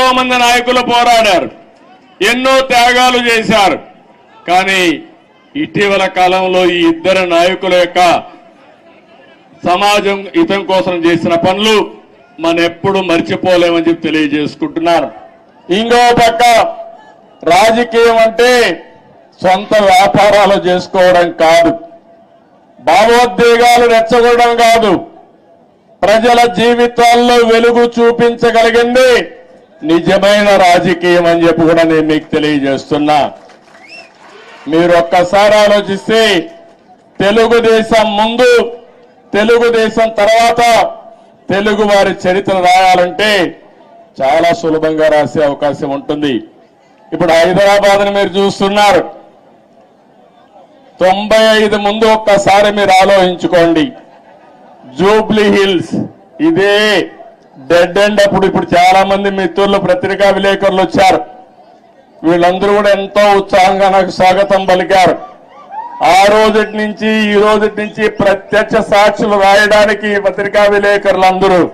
ఎంతో మంది నాయకులు పోరాడారు. ఎన్నో త్యాగాలు చేశారు. కానీ ఇటీవల కాలంలో ఈ ఇద్దరు నాయకుల యొక్క సమాజం హితం కోసం చేసిన పనులు మనం ఎప్పుడు మర్చిపోలేమని చెప్పి తెలియజేసుకుంటున్నారు. ఇంకో పక్క రాజకీయం అంటే సొంత వ్యాపారాలు చేసుకోవడం కాదు. భావోద్వేగాలు రెచ్చగొడడం కాదు. ప్రజల జీవితాల్లో వెలుగు చూపించగలిగింది నిజమైన రాజకీయం అని చెప్పి కూడా నేను మీకు తెలియజేస్తున్నా. మీరు ఒక్కసారి ఆలోచిస్తే తెలుగుదేశం ముందు తెలుగుదేశం తర్వాత తెలుగు వారి చరిత్ర రాయాలంటే చాలా సులభంగా రాసే అవకాశం ఉంటుంది. ఇప్పుడు హైదరాబాద్ని మీరు చూస్తున్నారు. తొంభై ఐదు ముందు ఒక్కసారి మీరు ఆలోచించుకోండి. జూబ్లీ హిల్స్ ఇదే డెడ్ అండ్ అప్పుడు ఇప్పుడు చాలా మంది మిత్రులు పత్రికా విలేకరులు వచ్చారు. వీళ్ళందరూ కూడా ఎంతో ఉత్సాహంగా నాకు స్వాగతం పలికారు. ఆ రోజుటి నుంచి ఈ రోజుటి నుంచి ప్రత్యక్ష సాక్షులు రాయడానికి పత్రికా విలేకరులందరూ.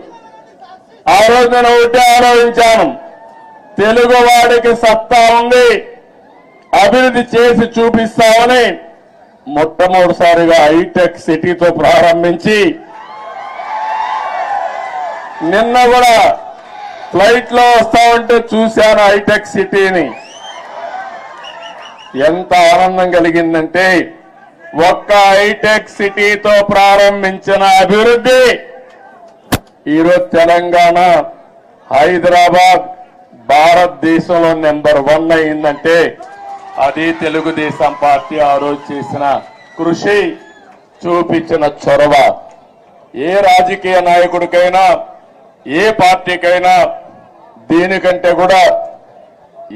ఆ రోజు నేను ఒకటే ఆలోచించాను. తెలుగు వాడికి సత్తా ఉంది. అభివృద్ధి చేసి చూపిస్తామని మొట్టమొదటిసారిగా హైటెక్ సిటీతో ప్రారంభించి నిన్న కూడా ఫ్లైట్లో వస్తా ఉంటే చూశాను హైటెక్ సిటీని. ఎంత ఆనందం కలిగిందంటే ఒక్క హైటెక్ సిటీతో ప్రారంభించిన అభివృద్ధి. ఈరోజు తెలంగాణ హైదరాబాద్ భారతదేశంలో నెంబర్ వన్ అయిందంటే అది తెలుగుదేశం పార్టీ ఆ రోజు చేసిన కృషి చూపించిన చొరవ. ఏ రాజకీయ నాయకుడికైనా ఏ పార్టీకైనా దీనికంటే కూడా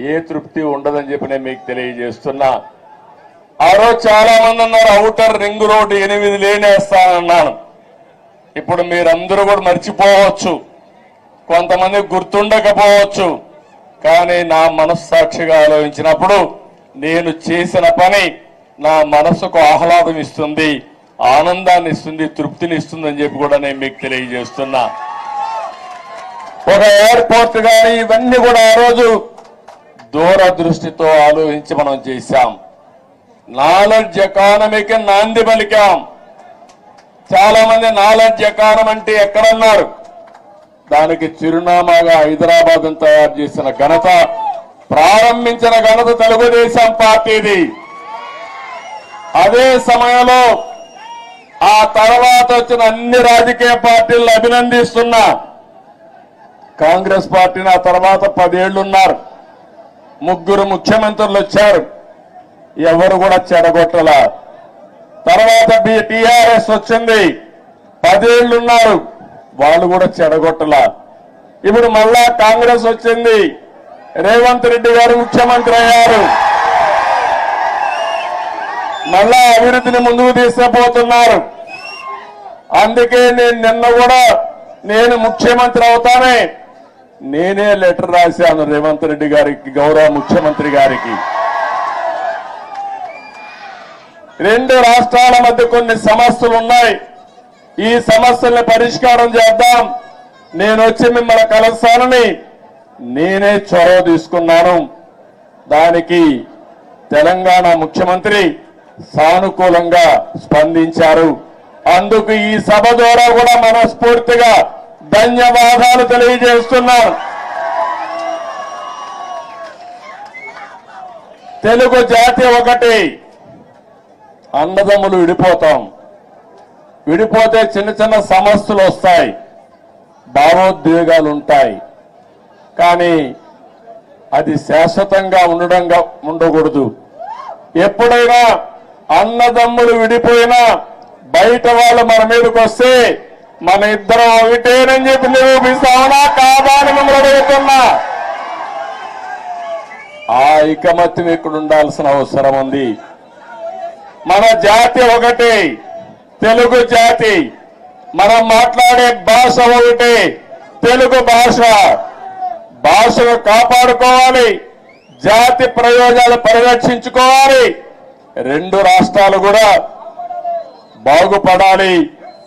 ఏ తృప్తి ఉండదని చెప్పి నేను మీకు తెలియజేస్తున్నా. ఆ రోజు చాలా మంది ఉన్నారు అవుటర్ రింగ్ రోడ్డు ఎనిమిది లేనేస్తానన్నాను ఇప్పుడు మీరందరూ కూడా మర్చిపోవచ్చు. కొంతమంది గుర్తుండకపోవచ్చు. కానీ నా మనస్సాక్షిగా ఆలోచించినప్పుడు నేను చేసిన పని నా మనసుకు ఆహ్లాదం ఇస్తుంది ఆనందాన్ని ఇస్తుంది తృప్తిని ఇస్తుందని చెప్పి కూడా నేను మీకు తెలియజేస్తున్నా. ఒక ఎయిర్పోర్ట్ కానీ ఇవన్నీ కూడా ఆ రోజు దూరదృష్టితో ఆలోచించి మనం చేశాం. నాలెడ్జ్ ఎకానమీకి నాంది పలికాం. చాలా మంది నాలెడ్జ్ ఎకానమీ అంటే ఎక్కడన్నారు? దానికి చిరునామాగా హైదరాబాద్ తయారు చేసిన ఘనత ప్రారంభించిన ఘనత తెలుగుదేశం పార్టీది. అదే సమయంలో ఆ తర్వాత వచ్చిన అన్ని రాజకీయ పార్టీలను అభినందిస్తున్నా. కాంగ్రెస్ పార్టీని ఆ తర్వాత పదేళ్ళున్నారు. ముగ్గురు ముఖ్యమంత్రులు వచ్చారు. ఎవరు కూడా చెడగొట్టల. తర్వాత టిఆర్ఎస్ వచ్చింది. పదేళ్ళున్నారు. వాళ్ళు కూడా చెడగొట్టల. ఇప్పుడు మళ్ళా కాంగ్రెస్ వచ్చింది. రేవంత్ రెడ్డి గారు ముఖ్యమంత్రి అయ్యారు. మళ్ళా అభివృద్ధిని ముందుకు తీసుకుపోతున్నారు. అందుకే నేను నిన్న కూడా నేను ముఖ్యమంత్రి అవుతానే నేనే లెటర్ రాశాను రేవంత్ రెడ్డి గారికి గౌరవ ముఖ్యమంత్రి గారికి. రెండు రాష్ట్రాల మధ్య కొన్ని సమస్యలు ఉన్నాయి. ఈ సమస్యల్ని పరిష్కారం చేద్దాం. నేను వచ్చి మిమ్మల్ని కలుస్తానని నేనే చొరవ తీసుకున్నాను. దానికి తెలంగాణ ముఖ్యమంత్రి సానుకూలంగా స్పందించారు. అందుకు ఈ సభ ద్వారా కూడా మనస్ఫూర్తిగా ధన్యవాదాలు తెలియజేస్తున్నాను. తెలుగు జాతి ఒకటి. అన్నదమ్ములు విడిపోతాం. విడిపోతే చిన్న చిన్న సమస్యలు వస్తాయి. భావోద్వేగాలు ఉంటాయి కానీ అది శాశ్వతంగా ఉండడంగా ఉండకూడదు. ఎప్పుడైనా అన్నదమ్ములు విడిపోయినా బయట వాళ్ళు మన మీదకి వస్తే మన ఇద్దరం ఒకటేనని చెప్పి నిరూపిస్తామనా కాదా అని మిమ్మల్ని అడుగుతున్నా. ఆ ఐకమత్యం ఇక్కడ ఉండాల్సిన అవసరం ఉంది. మన జాతి ఒకటి తెలుగు జాతి. మనం మాట్లాడే భాష ఒకటి తెలుగు భాష. భాషను కాపాడుకోవాలి జాతి ప్రయోజనాలు పరిరక్షించుకోవాలి. రెండు రాష్ట్రాలు కూడా బాగుపడాలి.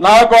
నాకు